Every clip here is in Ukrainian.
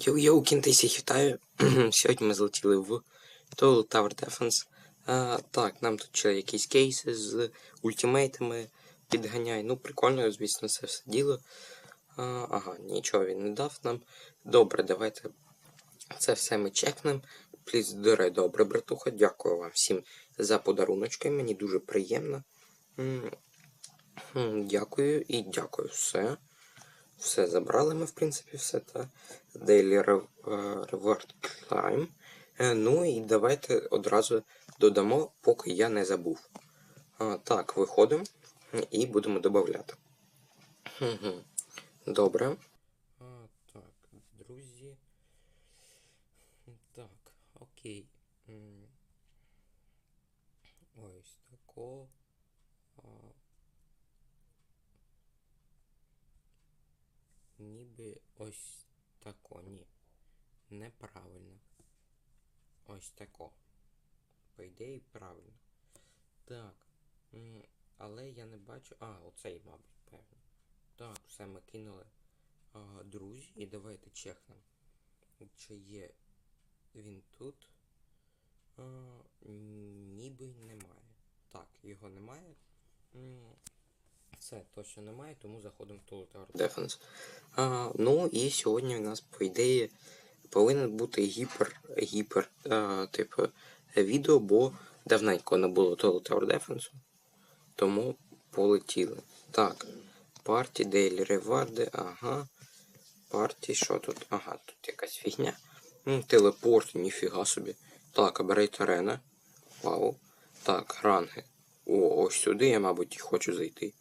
Йоу-йоу, кінтисі вітаю. Сьогодні ми злетіли в Total Tower Defense. А, так, нам тут ще якісь кейси з ультимейтами підганяй. Ну, прикольно, звісно, це все діло. А, ага, нічого він не дав нам. Добре, давайте це все ми чекнемо. Пліз доре, добре, братуха. Дякую вам всім за подаруночки. Мені дуже приємно. Дякую і дякую все. Все забрали ми, в принципі, все та Daily е, Reward Climb. Е, Ну і давайте одразу додамо, поки я не забув. Так, виходимо і будемо додати. Добре. Так, друзі. Так, окей. Ось тако. А, Ніби ось тако, ні. Неправильно. Ось тако. По ідеї, правильно. Так. Але я не бачу. А, оцей, мабуть, певно. Так, все ми кинули. А, друзі, і давайте чекнемо. Чи є він тут? А, ніби немає. Так, його немає. Це точно немає, тому заходимо в Total Tower Defense. Ну і сьогодні у нас, по ідеї, повинен бути гіпер, гіпер, а, типу, відео, бо давненько не було Total Tower Defense. Тому полетіли. Так. Парті, Дейлі Реварди, ага. Парті, що тут? Ага, тут якась фігня. М, телепорт, ніфіга собі. Так, Аберейт Арена. Вау. Так, ранги. О, ось сюди я, мабуть, і хочу зайти.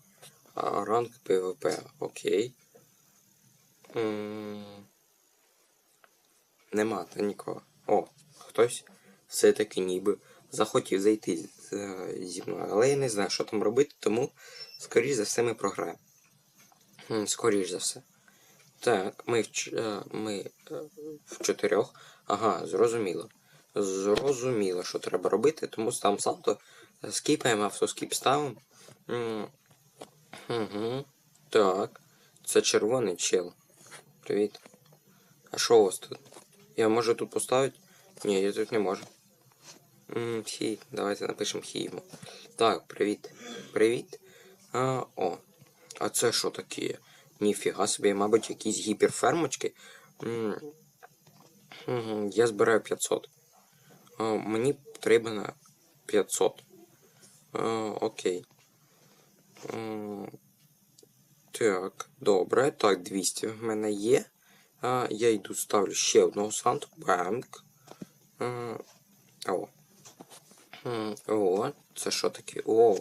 Ранг ПВП, окей. Нема та нікого. О, хтось все-таки ніби захотів зайти е, зі мною. Але я не знаю, що там робити, тому, скоріш за все, ми програємо. Скоріш за все. Так, ми в, е, ми е, в чотирьох. Ага, зрозуміло. Зрозуміло, що треба робити, тому там салто скіпаємо, автоскіп ставимо. М, Угу. Так. Це червоний чел. Привіт. А що у вас тут? Я можу тут поставити? Ні, я тут не можу. М, Хі, давайте напишемо хі йому. Так, привіт. Привіт. А, о. А це що таке? Ніфіга собі, мабуть, якісь гіперфермочки. М, Угу, я збираю 500. А, мені потрібно 500. А, окей. Так, добре. Так, 200 в мене є. Я йду ставлю ще одного санту. Банк. А, О. О, це що таке? О,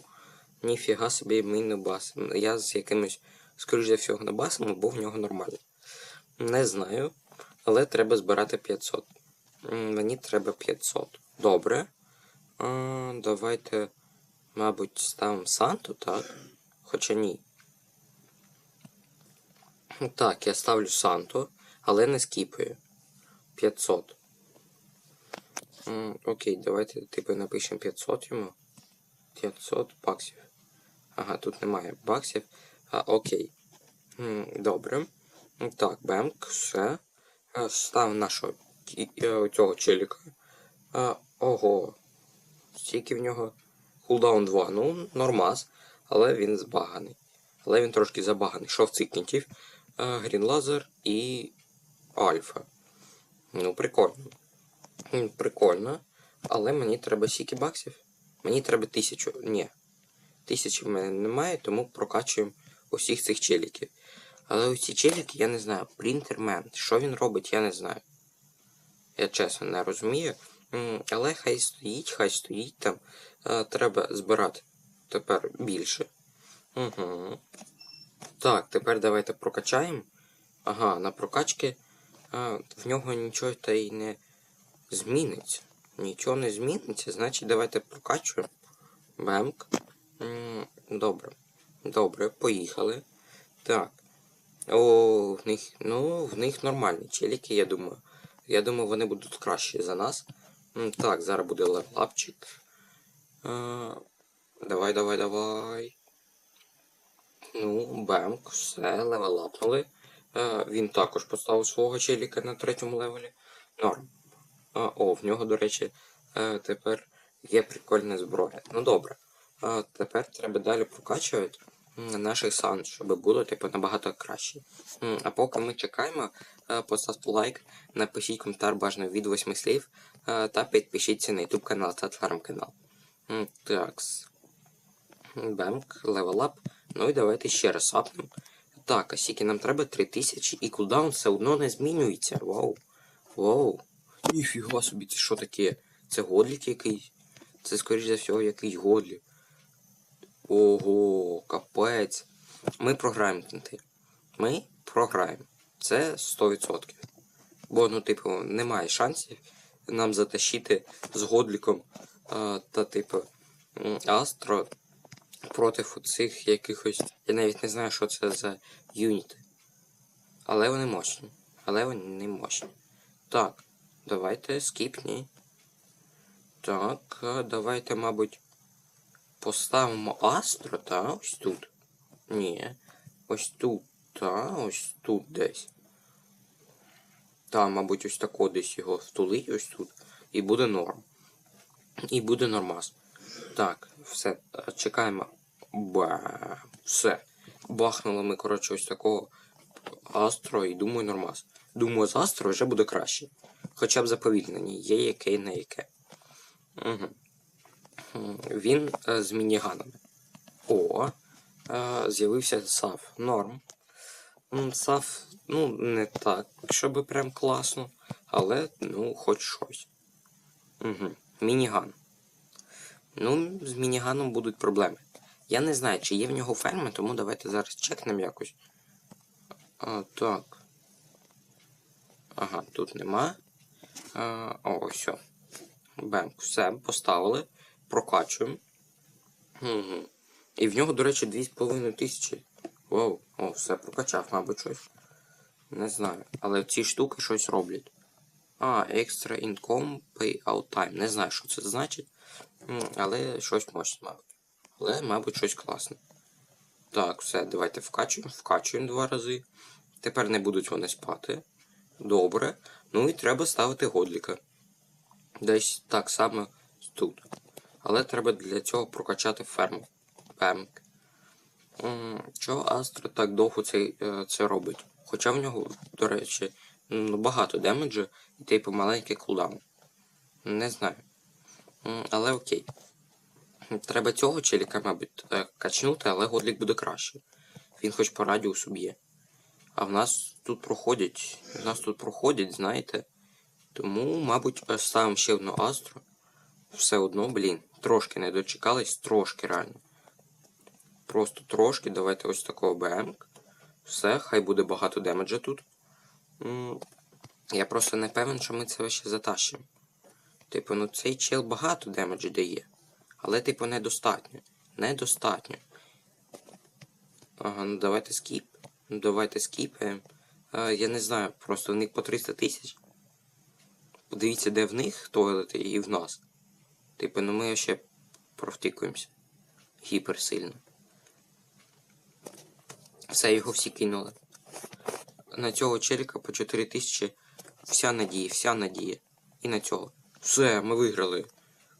ніфіга собі ми не басимо. Я з якимось, скоріш за всього, не басимо, бо в нього нормально. Не знаю, але треба збирати 500. Мені треба 500. Добре. А, давайте, мабуть, ставимо Санту, так? Хоча ні. Так, я ставлю Санту, але не скіпаю. 500. Окей, давайте типу напишемо 500 йому. 500 баксів. Ага, тут немає баксів. А, окей. Добре. Так, бемк, все. Е, Став нашого е, цього челіка. Ого. Стільки в нього. Кулдаун 2. Ну, нормас. Але він збаганий. Але він трошки забаганий. Що в цих кінтів? Грін Лазер і Альфа. Ну, прикольно. Прикольно. Але мені треба стільки баксів. Мені треба тисячу. Ні. Тисячі в мене немає, тому прокачуємо усіх цих челіків. Але усі челіки я не знаю. Принтермен. Що він робить, я не знаю. Я чесно не розумію. Але хай стоїть, хай стоїть там. Е, Треба збирати тепер більше. Угу. Так, тепер давайте прокачаємо. Ага, на прокачки а, в нього нічого та й не зміниться. Нічого не зміниться, значить давайте прокачуємо. Бемк. Добре. Добре, поїхали. Так. О, в них. Ну, в них нормальні челіки, я думаю. Я думаю, вони будуть кращі за нас. Так, зараз буде левелапчик. А, Давай, давай, давай. Ну, бемк, все, левелапнули. Е, він також поставив свого челіка на третьому левелі. Норм. А, о, в нього, до речі, е, тепер є прикольна зброя. Ну добре. Тепер треба далі прокачувати наших сан, щоб було типу, набагато краще. А поки ми чекаємо, е, поставте лайк, напишіть коментар бажано від 8 слів е, та підпишіться на YouTube канал та телеграм-канал. М, Такс. Бемк, левелап. Ну і давайте ще раз апнемо. Так, а скільки нам треба 3000 і кулдаун все одно не змінюється. Вау. Вау. Ніфіга собі, це що таке? Це годлік якийсь? Це, скоріш за всього, якийсь годлік. Ого, капець. Ми програємо кінти. Ми програємо. Це 100%. Бо, ну, типу, немає шансів нам затащити з годліком та, типу, Астро проти цих якихось. Я навіть не знаю, що це за юніти. Але вони мощні. Але вони не мощні. Так, давайте скіпні. Так, давайте, мабуть, поставимо Астро, та ось тут. Ні. Ось тут, та, ось тут десь. Та, мабуть, ось тако десь його втулить, ось тут. І буде норм. І буде нормас. Так, все, е, чекаємо. Ба, все. Бахнули ми, коротше, ось такого Астро і думаю, нормас. Думаю, з Астро вже буде краще. Хоча б заповільнення, є яке на яке. Угу. Він е, з мініганами. О, е, з'явився Сав. Норм. М, Сав, ну, не так, щоб прям класно, але, ну, хоч щось. Угу. Мініган. Ну, з мініганом будуть проблеми. Я не знаю, чи є в нього ферми, тому давайте зараз чекнемо якось. А, так. Ага, тут нема. А, о, ось. Бем, все, поставили. Прокачуємо. Угу. І в нього, до речі, 2,5 тисячі. Вау, о, все прокачав, мабуть, щось. Не знаю. Але ці штуки щось роблять. А, Extra Income Payout Time. Не знаю, що це значить. Але щось мощне, мабуть. Але, мабуть, щось класне. Так, все, давайте вкачуємо. Вкачуємо два рази. Тепер не будуть вони спати. Добре. Ну і треба ставити годліка. Десь так само тут. Але треба для цього прокачати ферму. Пемк. Чого Астро так довго це, е, це робить? Хоча в нього, до речі, ну, багато демеджу і типу маленький кулдаун. Не знаю. Але окей. Треба цього челіка, мабуть, е, качнути, але годлік буде краще. Він хоч по радіусу б'є. А в нас тут проходять. В нас тут проходять, знаєте. Тому, мабуть, е, ставимо ще одну астру. Все одно, блін, трошки не дочекались, трошки реально. Просто трошки. Давайте ось такого БМ. Все, хай буде багато демеджа тут. Я просто не певен, що ми це ще затащимо. Типу, ну цей чел багато демеджу дає. Але, типу, недостатньо. Недостатньо. Ага, ну давайте скіп. Ну давайте скіпаємо. Я не знаю, просто в них по 300 тисяч. Подивіться, де в них тойлети і в нас. Типу, ну ми ще провтикуємося. Гіперсильно. Все, його всі кинули. На цього челіка по 4 тисячі. Вся надія, вся надія. І на цього. Все, ми виграли.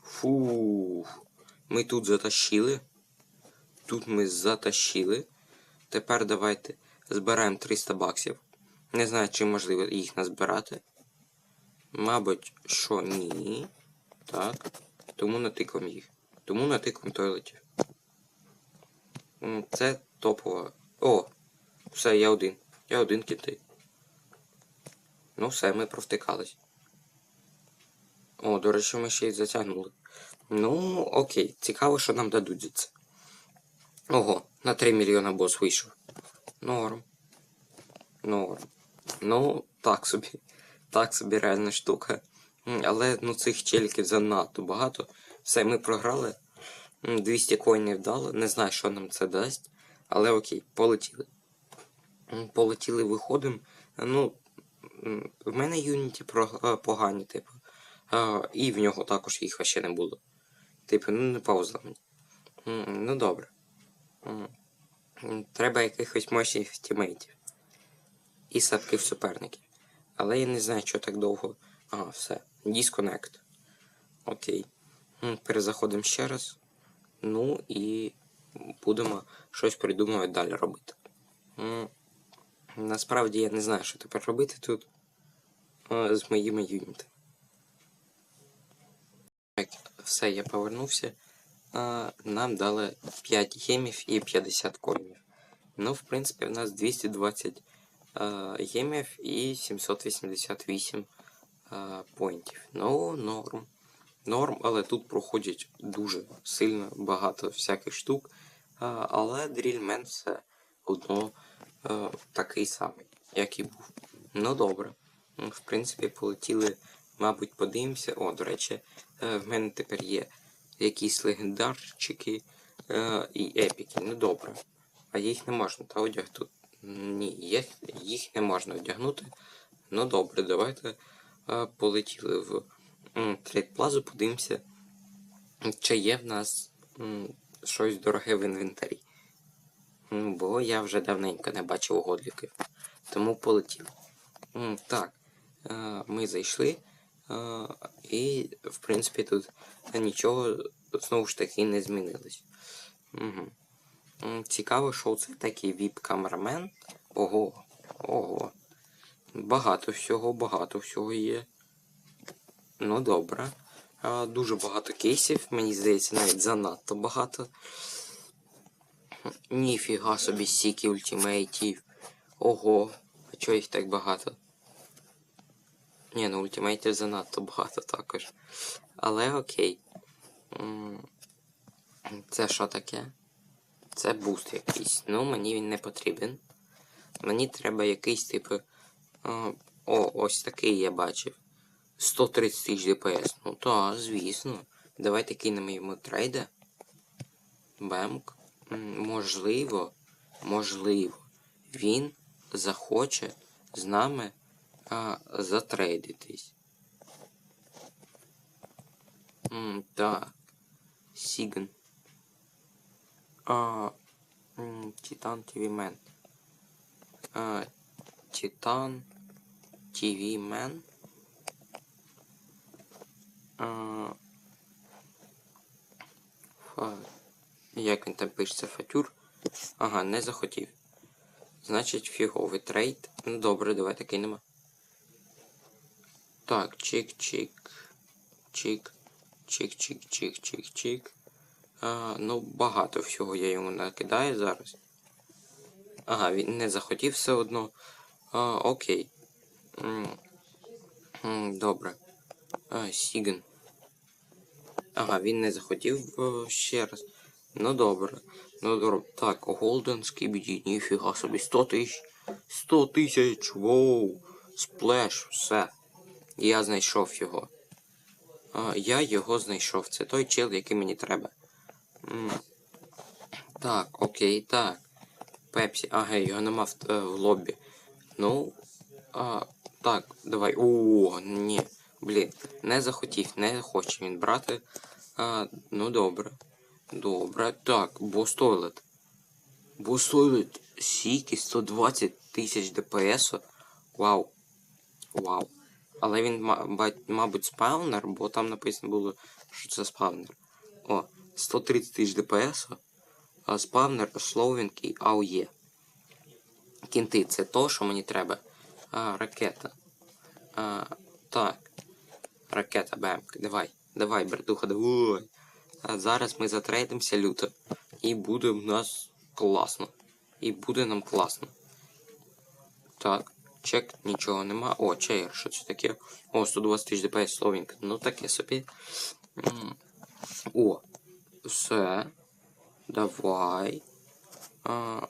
Фух. Ми тут затащили. Тут ми затащили. Тепер давайте збираємо 300 баксів. Не знаю, чи можливо їх назбирати. Мабуть, що ні. Так. Тому натиком їх. Тому натиком тойлетів. Це топово. О! Все, я один. Я один кіти. Ну все, ми провтикались. О, до речі, ми ще й затягнули. Ну, окей, цікаво, що нам дадуть за це. Ого, на 3 мільйона бос вийшов. Норм. Норм. Ну, так собі. Так собі реальна штука. Але ну цих челіків занадто багато. Все, ми програли. 200 коїнів дали. Не знаю, що нам це дасть. Але окей, полетіли. Полетіли, виходимо. Ну, в мене юніті е, погані, типу. І в нього також їх ще не було. Типу, ну не повзло мені. Ну добре. Треба якихось мощних тімейтів. і садки в суперників. Але я не знаю, що так довго. Ага, все. Disconnect. Окей. Перезаходимо ще раз. Ну і будемо щось придумувати далі робити. Насправді я не знаю, що тепер робити тут з моїми юнітами. Все, я повернувся. Нам дали 5 гемів і 50 коїнів. Ну, в принципі, у нас 220 гемів і 788 а, поінтів. Ну, норм. Норм, але тут проходять дуже сильно багато всяких штук. Але дрільмен все одно а, такий самий, як і був. Ну добре. В принципі, полетіли, мабуть, подивимося. О, до речі, е, в мене тепер є якісь легендарчики е, і епіки. Ну добре. А їх не можна та одягнути. Ні, їх, їх не можна одягнути. Ну добре, давайте е, полетіли в м, трейд плазу, подивимося, чи є в нас щось дороге в інвентарі. Бо я вже давненько не бачив угодліків. Тому полетів. Так, е, ми зайшли. е, І, в принципі, тут нічого знову ж таки не змінилось. Цікаво, що це такий віп-камерамен. Ого, ого. Багато всього, багато всього є. Ну добре. Дуже багато кейсів, мені здається, навіть занадто багато. Ніфіга собі стільки ультимейтів. Ого, а чого їх так багато? Ні, ну ультимейтів занадто багато також. Але окей. Це що таке? Це буст якийсь. Ну, мені він не потрібен. Мені треба якийсь типу. О, ось такий я бачив. 130 тисяч ДПС. Ну так, звісно. Давайте кинемо йому трейда. Бемк. Можливо, можливо, він захоче з нами а, затрейдитись. М, так. Сігн. А, м, Титан ТВ Мен. А, Титан ТВ Мен. Як він там пишеться фатюр? Ага, не захотів. Значить, фіговий трейд. Ну добре, давайте кинемо. Так, чик-чик. Чик. Чик-чик-чик-чик-чик. Ну, багато всього я йому накидаю зараз. Ага, він не захотів все одно. А, окей. М, м, Добре. А, Сіган. Ага, він не захотів е, ще раз. Ну добре. Ну добре. Так, Голден Скібіді, ніфіга собі. 100 тисяч. 100 тисяч. Воу. Сплеш, все. Я знайшов його. А, я його знайшов. Це той чел, який мені треба. М. Так, окей, так. Пепсі. Ага, його нема в, е, в лобі. Ну. А, так, давай. О, ні. Блін, не захотів, не хоче він брати. А, ну добре. Добре. Так, Бостойлет. Бостойлет. Сіки 120 тисяч ДПС. Вау. Вау. Але він, мабуть, спавнер, бо там написано було, що це спавнер. О, 130 тисяч ДПС. А спавнер словенький АОЄ. Кінти, це то, що мені треба. А, ракета. А, так. Ракета, бемк. Давай. Давай, братуха, давай. А зараз ми затрейдимося люто. І буде в нас класно. І буде нам класно. Так. Чек, нічого нема. О, чейр, що це таке? О, 120 тисяч ДПС словенька. Ну таке собі. О, все. Давай. А,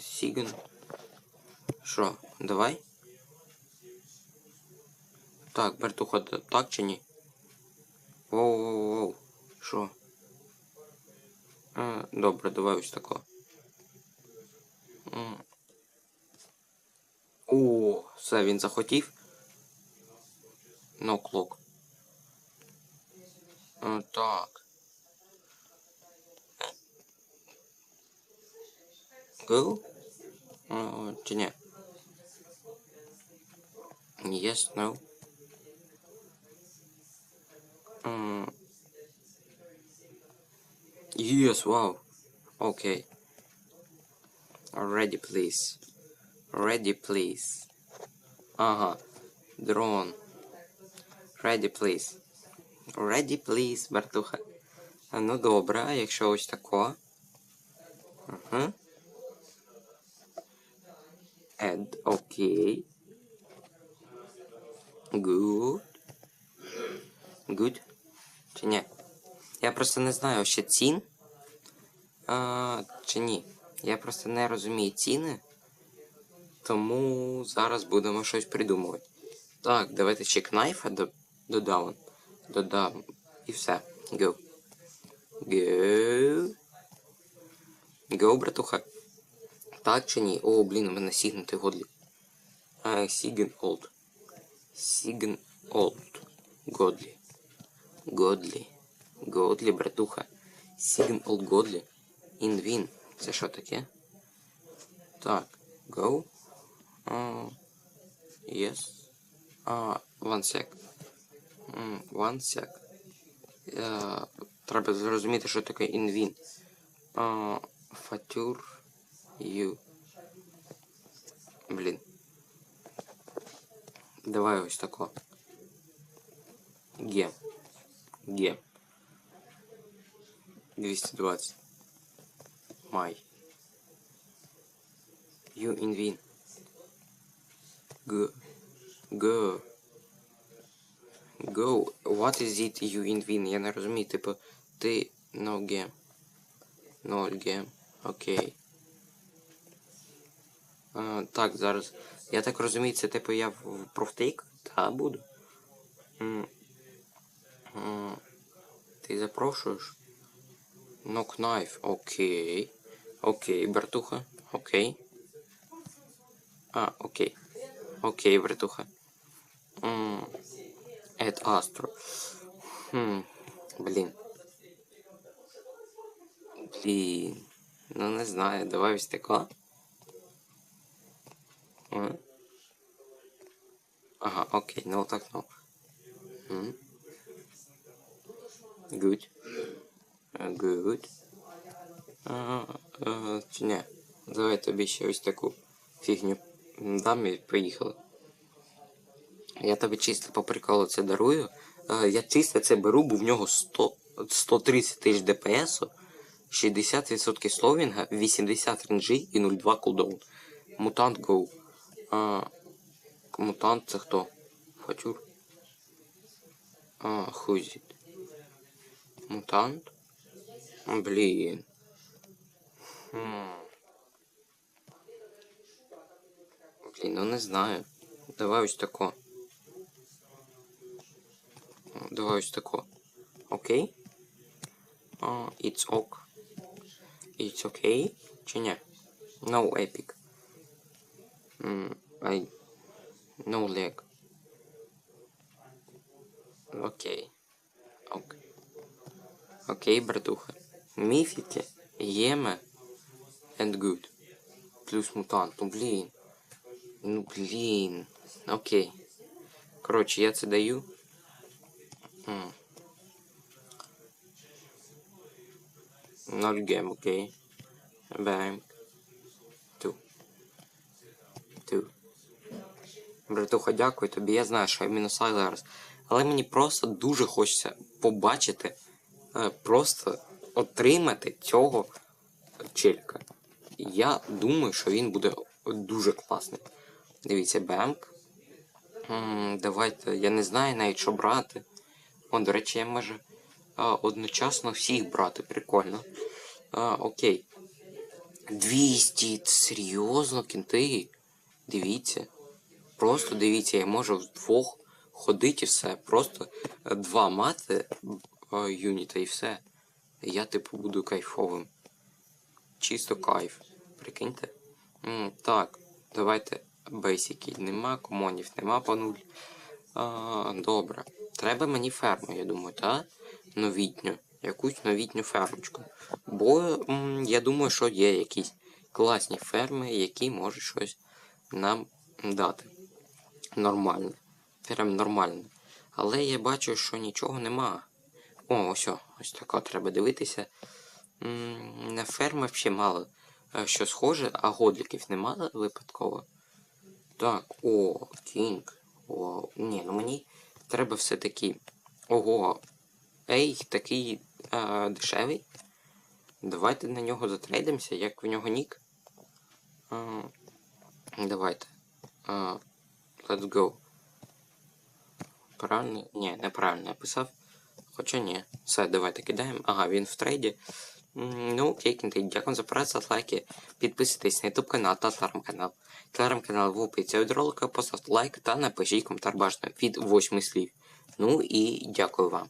Сіган. Що, давай? Так, бертуха, так чи ні? Воу-воу-воу. Що? А, добре, давай ось тако. О, все, він захотів. No clock. А, так. Go? Чи ні? Yes, no. Mm. Yes, wow. Okay. Ready, please. Ready, please. Ага. Дрон. Ready, please. Ready, please, братуха. А, Ну добре, а якщо ось тако. Ага. Add, окей. Good. Good. Чи ні? Я просто не знаю ще цін. А, чи ні. Я просто не розумію ціни. Тому зараз будемо щось придумувати. Так, давайте ще кнайфа до, додам. Додам. І все. Go. Go. Go, братуха. Так чи ні? О, блін, у мене сігнути годлі. А, Сіген Олд. Сіген Олд. Годлі. Годлі. Годлі, братуха. Сіген Олд Годлі. Інвін. Це що таке? Так. Go. Uh, yes. Uh, one sec. Mm, one sec. Uh, треба зрозуміти, що таке інвін. Uh, фатюр. You. Блін. Давай ось тако. Ге. Ге. 220. Май. You in win. Go. Go. What is it you in win? Я не розумію, типу, ти no game. No game. Окей. Так, зараз. Я так розумію, це типу я в профтейк? Та буду. Ти запрошуєш? No knife. Окей. Окей, братуха. Окей. А, окей. Окей, братуха. Ед Астро. Хм. Блін. Блін. Ну не знаю, давай ось така. М. Ага, окей, ну так, ну. М. Good. Good. А, а, чи ні? Давай тобі ще ось таку фігню дам і поїхали. Я тобі чисто по приколу це дарую. Е, Я чисто це беру, бо в нього 100, 130 тисяч ДПС, 60% словінга, 80 ренджі і 0,2 кулдаун. Мутант Go. А, мутант це хто? Фатюр? А, хузіт. Мутант? Блін. Хм. Блін, ну не знаю. Давай ось тако. Давай ось тако. Окей? Uh, it's ok. It's okay? Чи ні? No epic. Mm, I... No leg. Окей. Ок. Окей, братуха. Міфіки, Єме and good. Плюс мутант. Ну блін. Ну блін. Окей. Коротше, я це даю. М. Ноль окей. Бэнк. Ту. Ту. Братуха, дякую тобі. Я знаю, що я мінусаю зараз. Але мені просто дуже хочеться побачити, просто отримати цього челіка. Я думаю, що він буде дуже класний. Дивіться, бемк. Давайте, я не знаю навіть, що брати. О, до речі, я можу а, одночасно всіх брати, прикольно. А, окей. 200, це серйозно, кінти. Дивіться. Просто дивіться, я можу вдвох ходити все. Просто е, два мати е, юніта і все. Я, типу, буду кайфовим. Чисто кайф. Прикиньте. М, так, давайте бейсиків нема, комонів нема по нуль. А, добре. Треба мені ферму, я думаю, та? Новітню. Якусь новітню фермочку. Бо м, я думаю, що є якісь класні ферми, які можуть щось нам дати. нормально. Прям нормально. Але я бачу, що нічого нема. О, ось, ось тако треба дивитися. На ферми взагалі мало е, що схоже, а годліків нема випадково. Так, о, кінг. О, ні, ну мені треба все-таки. Ого. Ей, такий е, дешевий. Давайте на нього затрейдимося, як в нього нік. Е, давайте. Е, let's go. Правильно? Ні, неправильно написав. Хоча ні. Все, давайте кидаємо. Ага, він в трейді. Ну, окей. Дякую за перегляд, лайки. Підписуйтесь на YouTube канал та телеграм-канал. Телеграм-канал в описі від ролика, поставте лайк та напишіть коментар бажано від 8 слів. Ну і дякую вам.